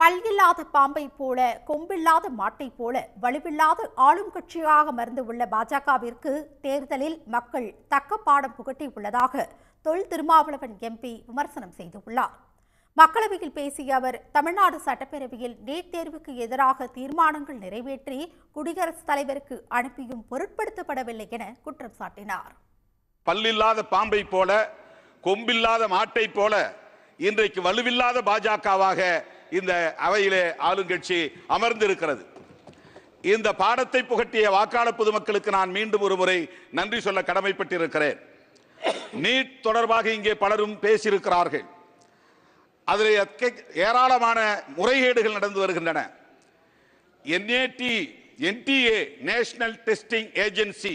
பல்லில்லாத பாம்பை போல கொம்பில்லாத மாட்டை போல வலுவில்லாத ஆளும் கட்சியாக மறந்து உள்ள பாஜகவிற்கு தேர்தலில் மக்கள் தக்க பாடம் புகட்டி உள்ளதாக தொல் திருமாவளவன் எம்பி விமர்சனம் செய்துள்ளார். மக்களவையில் பேசிய அவர் தமிழ்நாடு சட்டப்பேரவையில் நீட் தேர்வுக்கு எதிராக தீர்மானங்கள் நிறைவேற்றி குடியரசுத் தலைவருக்கு அனுப்பியும் பொருட்படுத்தப்படவில்லை என குற்றம் சாட்டினார். பல்லில்லாத பாம்பை போல கொம்பில்லாத மாட்டை போல இன்றைக்கு வலுவில்லாத பாஜகவாக இந்த அவையிலே ஆளுங்கட்சி அமர்ந்திருக்கிறது. இந்த பாடத்தை புகட்டிய வாக்காளர் பொதுமக்களுக்கு நான் மீண்டும் ஒரு முறை நன்றி சொல்ல கடமைப்பட்டிருக்கிறேன். நீட் தொடர்பாக இங்கே பலரும் பேசியிருக்கிறார்கள். அதில் ஏராளமான முறைகேடுகள் நடந்து வருகின்றன. NAD NTA national testing agency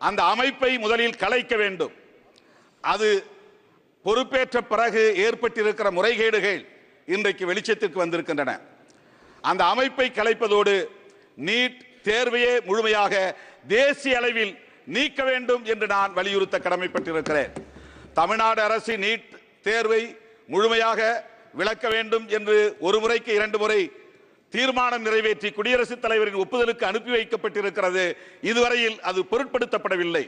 அந்த அமைப்பை முதலில் கலைக்க வேண்டும். அது பொறுப்பேற்ற பிறகு ஏற்பட்டிருக்கிற முறைகேடுகள் இன்றைக்கு வெளிச்சத்திற்கு வந்திருக்கின்றன. அந்த அமைப்பை கலைப்பதோடு நீட் தேர்வையே முழுமையாக தேசிய அளவில் நீக்க வேண்டும் என்று நான் வலியுறுத்த கடமைப்பட்டிருக்கிறேன். தமிழ்நாடு அரசு நீட் தேர்வை முழுமையாக விளக்க வேண்டும் என்று ஒரு முறைக்கு இரண்டு முறை தீர்மானம் நிறைவேற்றி குடியரசுத் தலைவரின் ஒப்புதலுக்கு அனுப்பி வைக்கப்பட்டிருக்கிறது. இதுவரையில் அது பொருட்படுத்தப்படவில்லை.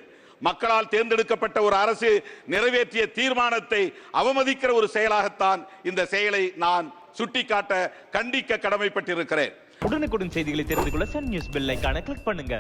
மக்களால் தேர்ந்தெடுக்கப்பட்ட ஒரு அரசு நிறைவேற்றிய தீர்மானத்தை அவமதிக்கிற ஒரு செயலாகத்தான் இந்த செயலை நான் சுட்டிக்காட்ட கண்டிக்க கடமைப்பட்டிருக்கிறேன். உடனுக்குடன் செய்திகளை தெரிந்து கொள்ள சன் நியூஸ் பெல்லைக்கான கிளிக் பண்ணுங்க.